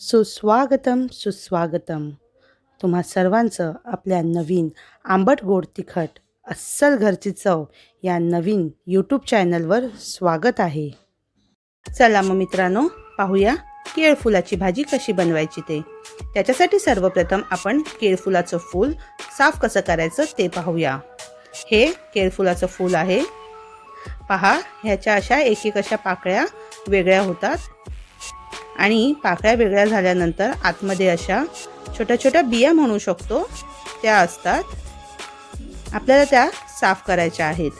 सुस्वागतम सुस्वागतम. तुम्हा सर्वांचं आपल्या नवीन आंबट गोड तिखट अस्सल घरची चव या नवीन यूट्यूब चॅनलवर स्वागत आहे. चला मग मित्रांनो पाहूया केळफुलाची भाजी कशी बनवायची ते. त्याच्यासाठी सर्वप्रथम आपण केळफुलाचं फूल साफ कसं करायचं ते पाहूया. हे केळफुलाचं फूल आहे. पहा ह्याच्या अशा एक एक अशा पाकळ्या वेगळ्या होतात. आणि पाकळ्या वेगळ्या झाल्यानंतर आतमध्ये अशा छोट्या छोट्या बिया म्हणू शकतो त्या असतात. आपल्याला त्या साफ करायच्या आहेत.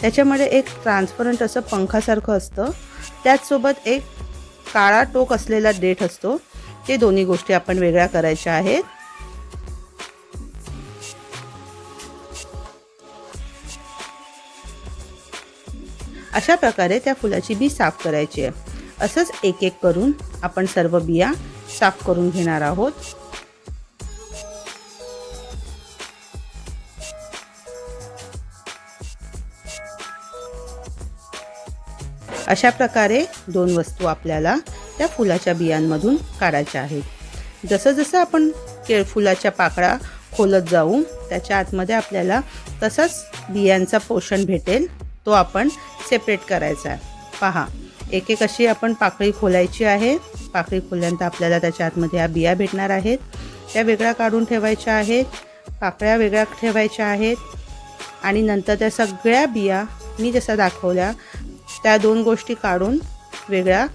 त्याच्यामध्ये एक ट्रान्सपरंट असं पंखासारखं असतं. त्याचसोबत एक काळा टोक असलेला देठ असतो. ते दोन्ही गोष्टी आपण वेगळ्या करायच्या आहेत. अशा प्रकारे त्या फुलाची बी साफ करायची आहे. असंच एक एक करून आपण सर्व बिया साफ करून घेणार आहोत. अशा प्रकारे दोन वस्तू आपल्याला त्या फुलाच्या बियांमधून काढायच्या आहेत. जसं जसं आपण केळफुलाच्या पाकळा खोलत जाऊ त्याच्या आतमध्ये आपल्याला तसंच बियांचा पोषण भेटेल तो आपण सेपरेट करायचा आहे. पहा एक एक अशी आपण पाकळी खोलायची आहे. पाकळी खोलल्यानंतर आपल्याला त्याच्या आतमध्ये ह्या बिया भेटणार आहेत. त्या वेगळ्या काढून ठेवायच्या आहेत. पाकळ्या वेगळ्या ठेवायच्या आहेत. आणि नंतर त्या सगळ्या बिया मी जसा दाखवल्या त्या दोन गोष्टी काढून वेगळ्या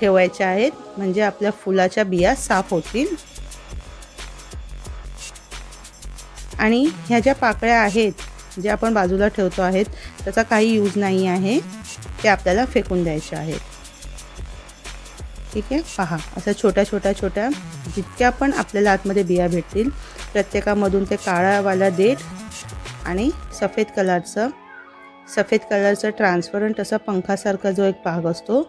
ठेवायच्या आहेत. म्हणजे आपल्या फुलाच्या बिया साफ होतील. आणि ह्या ज्या पाकळ्या आहेत ज्या आपण बाजूला ठेवतो आहेत त्याचा काही यूज नाही आहे. ते आपल्याला फेकून द्यायचे आहेत. ठीक आहे? पहा असं छोट्या छोट्या छोट्या जितक्या पण आपल्याला आतमध्ये बिया भेटतील प्रत्येकामधून ते काळावाला देठ आणि सफेद कलरचं सफेद कलरचं ट्रान्सपरंट असा पंखासारखा जो एक भाग असतो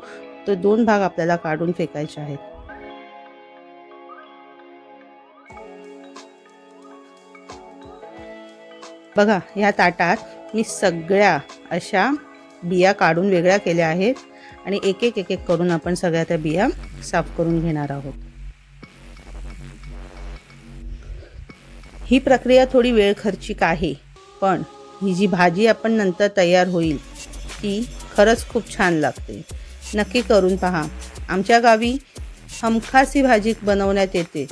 तो दोन भाग आपल्याला काढून फेकायचे आहेत. बघा ह्या ताटात मी सगळ्या अशा बिया काढून वेगळ्या केल्या आहेत आणि एक एक एक एक करून आपण सगळ्या त्या बिया साफ करून घेणार आहोत. ही प्रक्रिया थोडी वेळ खर्चिक आहे पण ही जी भाजी आपण नंतर तयार होईल ती खरंच खूप छान लागते. नक्की करून पहा. आमच्या गावी हमखासी भाजी बनवण्यात येते.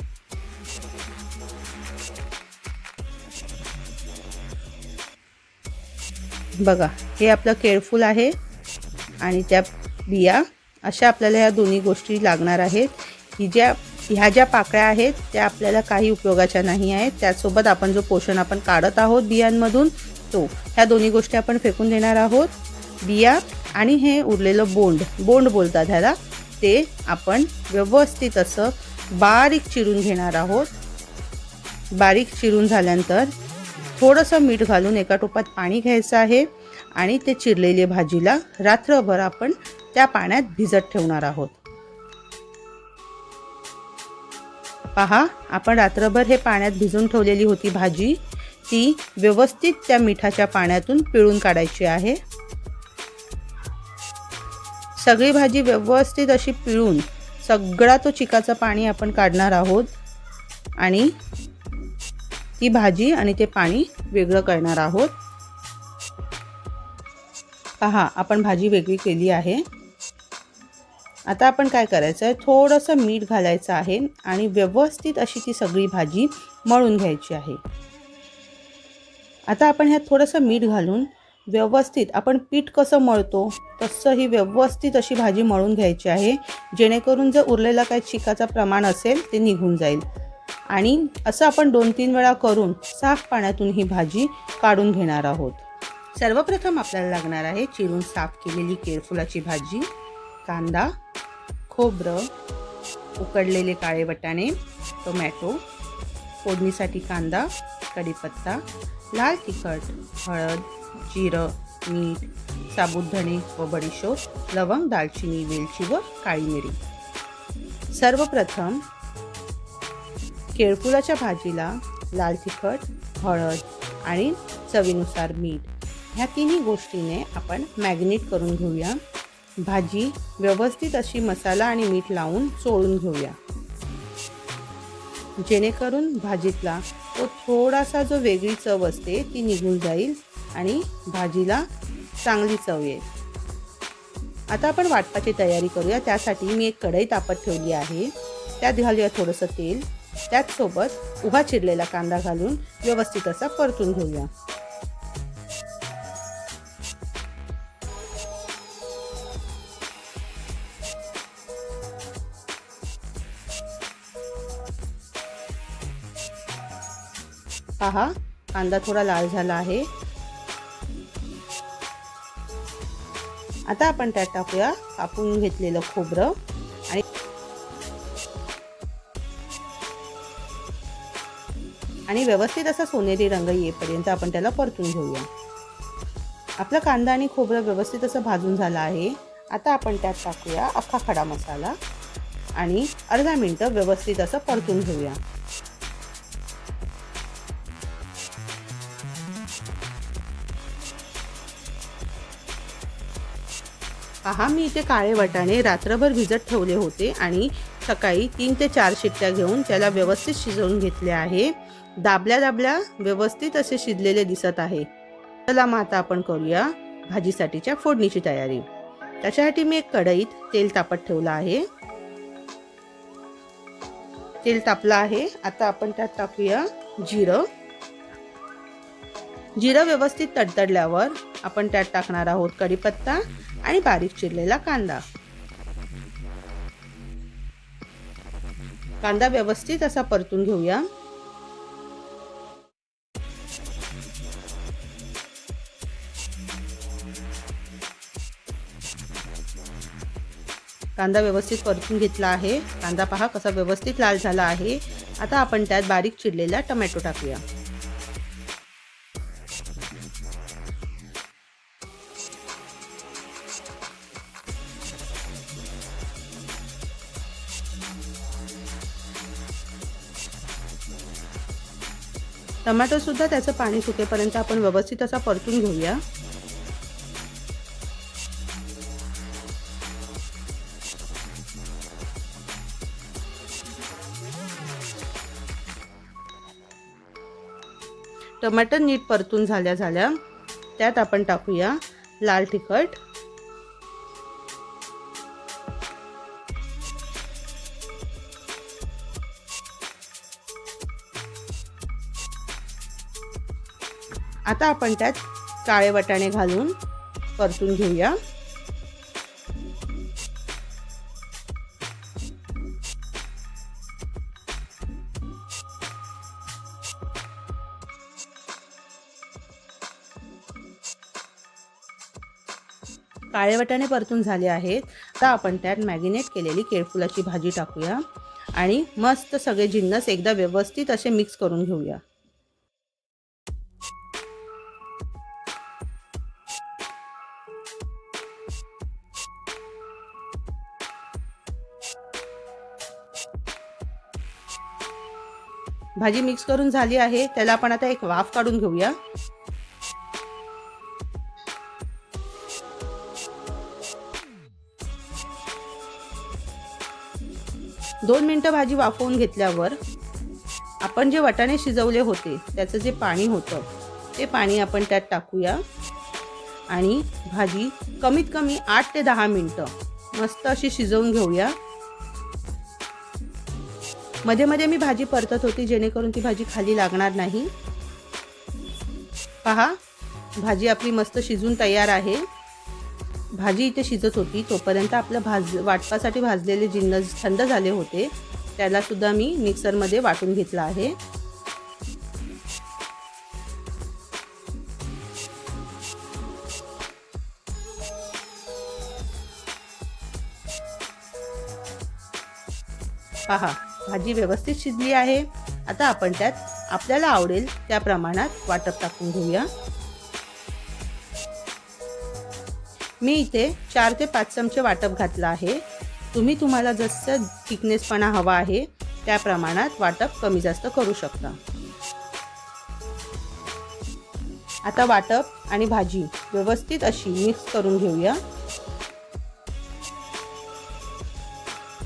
बघा हे आपलं केळफूल आहे आणि त्या बिया अशा आपल्याला ह्या दोन्ही गोष्टी लागणार आहेत. ही ज्या ह्या ज्या पाकळ्या आहेत त्या आपल्याला काही उपयोगाच्या नाही आहेत. त्यासोबत आपण जो पोषण आपण काढत आहोत बियांमधून तो ह्या दोन्ही गोष्टी आपण फेकून देणार आहोत. बिया आणि हे उरलेलं बोंड बोंड बोलतात ह्याला. ते आपण व्यवस्थित असं बारीक चिरून घेणार आहोत. बारीक चिरून झाल्यानंतर थोडंसं मीठ घालून एका टोपात पाणी घ्यायचं आहे आणि ते चिरलेले भाजीला रात्रभर आपण त्या पाण्यात भिजत ठेवणार आहोत. पहा आपण रात्रभर हे पाण्यात भिजून ठेवलेली होती भाजी ती व्यवस्थित त्या मिठाच्या पाण्यातून पिळून काढायची आहे. सगळी भाजी व्यवस्थित अशी पिळून सगळा तो चिकाचं पाणी आपण काढणार आहोत. आणि ती भाजी आणि ते पाणी वेगळं करणार आहोत. पहा आपण भाजी वेगळी केली आहे. आता आपण काय करायचं आहे थोडंसं मीठ घालायचं आहे आणि व्यवस्थित अशी ती सगळी भाजी मळून घ्यायची आहे. आता आपण ह्यात थोडंसं मीठ घालून व्यवस्थित आपण पीठ कसं मळतो तसं ही व्यवस्थित अशी भाजी मळून घ्यायची आहे. जेणेकरून जर उरलेला काही चिकाचं प्रमाण असेल ते निघून जाईल. आणि असं आपण दोन तीन वेळा करून साफ पाण्यातून ही भाजी काढून घेणार आहोत. सर्वप्रथम आपल्याला लागणार आहे चिरून साफ केलेली केळफुलाची भाजी कांदा खोबरं उकडलेले काळे वटाणे टोमॅटो फोडणीसाठी कांदा कढीपत्ता लाल तिखट हळद जिरं मीठ साबुत धणे व बडीशोप लवंग दालचिनी वेलची व काळी मिरी. सर्वप्रथम केळफुलाच्या भाजीला लाल तिखट हळद आणि चवीनुसार मीठ. ह्या तिन्ही गोष्टीने आपण मॅग्नेट करून घेऊया. भाजी व्यवस्थित अशी मसाला आणि मीठ लावून चोळून घेऊया. जेणेकरून भाजीतला तो थोडासा जो वेगळी चव असते ती निघून जाईल. आणि भाजीला चांगली चव येईल. आता आपण वाटपाची तयारी करूया. त्यासाठी मी एक कढई तापत ठेवली आहे. त्यात घालूया थोडंसं तेल. त्याचसोबत उभा चिरलेला कांदा घालून व्यवस्थित असा परतून घेऊया. पहा कांदा थोडा लाल झाला आहे. आता आपण त्यात टाकूया कापून घेतलेलं खोबरं. आणि आणि व्यवस्थित असा सोनेरी रंग येईपर्यंत आपण त्याला परतून घेऊया. आपला कांदा आणि खोबरं व्यवस्थित असं भाजून झालं आहे. आता आपण त्यात टाकूया अख्खा खडा मसाला. आणि अर्धा मिनटं व्यवस्थित असं परतून घेऊया. पहा मी इथे काळे वाटाणे रात्रभर भिजत ठेवले होते आणि सकाळी तीन ते चार शिट्ट्या घेऊन त्याला व्यवस्थित शिजवून घेतले आहे. दाबल्या दाबल्या व्यवस्थित असे शिजलेले दिसत आहे. चला मग आता आपण करूया भाजीसाठीच्या फोडणीची तयारी. त्याच्यासाठी मी एक कढईत तेल तापत ठेवलं आहे. तेल तापलं आहे. आता आपण त्यात टाकूया जिरं. जिरं व्यवस्थित तडतडल्यावर आपण त्यात टाकणार आहोत कढीपत्ता. आणि बारीक चिरलेला कांदा. कांदा व्यवस्थित असा परतून घेऊया. कांदा व्यवस्थित परतून घेतला आहे. कांदा पहा कसा व्यवस्थित लाल झाला आहे. आता आपण त्यात बारीक चिरलेला टमॅटो टाकूया. टमॅटोसुद्धा त्याचं पाणी सुटेपर्यंत आपण व्यवस्थित असा परतून घेऊया. टमाटर नीट परतून झाल्या झाल्या त्यात आपण टाकूया लाल तिखट. आता आपण त्यात काळे वाटाणे घालून परतून घेऊया. काळे वाटाणे परतून झाले आहेत. आता आपण त्यात मॅगिनेट केलेली केळफुलाची भाजी टाकूया आणि मस्त सगळे जिन्नस एकदा व्यवस्थित असे मिक्स करून घेऊया. भाजी मिक्स करून झाली आहे. त्याला आपण आता एक वाफ काढून घेऊया. दोन मिनटं भाजी वाफवून घेतल्यावर आपण जे वाटाणे शिजवले होते त्याचं जे पाणी होतं ते पाणी आपण त्यात टाकूया. आणि भाजी कमीत कमी आठ ते दहा मिनटं मस्त अशी शिजवून घेऊया. मध्ये मध्ये मी भाजी परतत होती जेणेकरून ती भाजी खाली लागणार नाही. पहा भाजी आपली मस्त शिजून तयार आहे. भाजी इथे शिजत होती तोपर्यंत आपलं भाज वाटपासाठी भाजलेले जिन्नस थंड झाले होते. त्याला सुद्धा मी मिक्सरमध्ये वाटून घेतला आहे. पहा भाजी व्यवस्थित शिजली आहे. आता आपण त्यात आपल्याला आवडेल त्या प्रमाणात वाटप टाकून घेऊया. मी इथे चार ते पाच चमचे वाटप घातलं आहे. तुम्ही तुम्हाला जसं थिकनेसपणा हवा आहे त्या प्रमाणात वाटप कमी जास्त करू शकता. आता वाटप आणि भाजी व्यवस्थित अशी मिक्स करून घेऊया.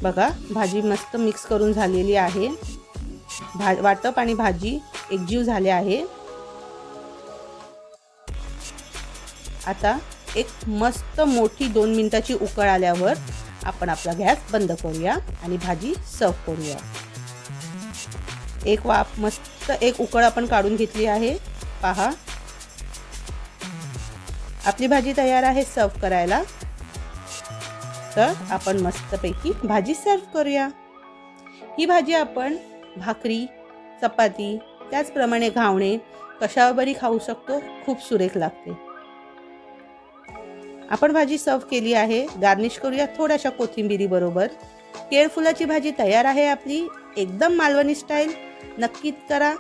बघा भाजी मस्त मिक्स करून झालेली आहे. भा वाटप आणि भाजी एकजीव झाले आहे. आता एक मस्त मोठी दोन मिनिटाची उकळ आल्यावर आपण आपला गॅस बंद करूया आणि भाजी सर्व करूया. एक वाफ मस्त एक उकळ आपण काढून घेतली आहे. पहा. आपली भाजी तयार आहे सर्व करायला. तर आपण मस्तपैकी भाजी सर्व करूया. ही भाजी आपण भाकरी चपाती त्याचप्रमाणे घावणे कशावरही खाऊ शकतो खूप सुरेख लागते. आपण भाजी सर्व केली आहे गार्निश करूया थोड्याशा कोथिंबिरीबरोबर केळफुलाची भाजी तयार आहे आपली एकदम मालवणी स्टाईल नक्कीच करा.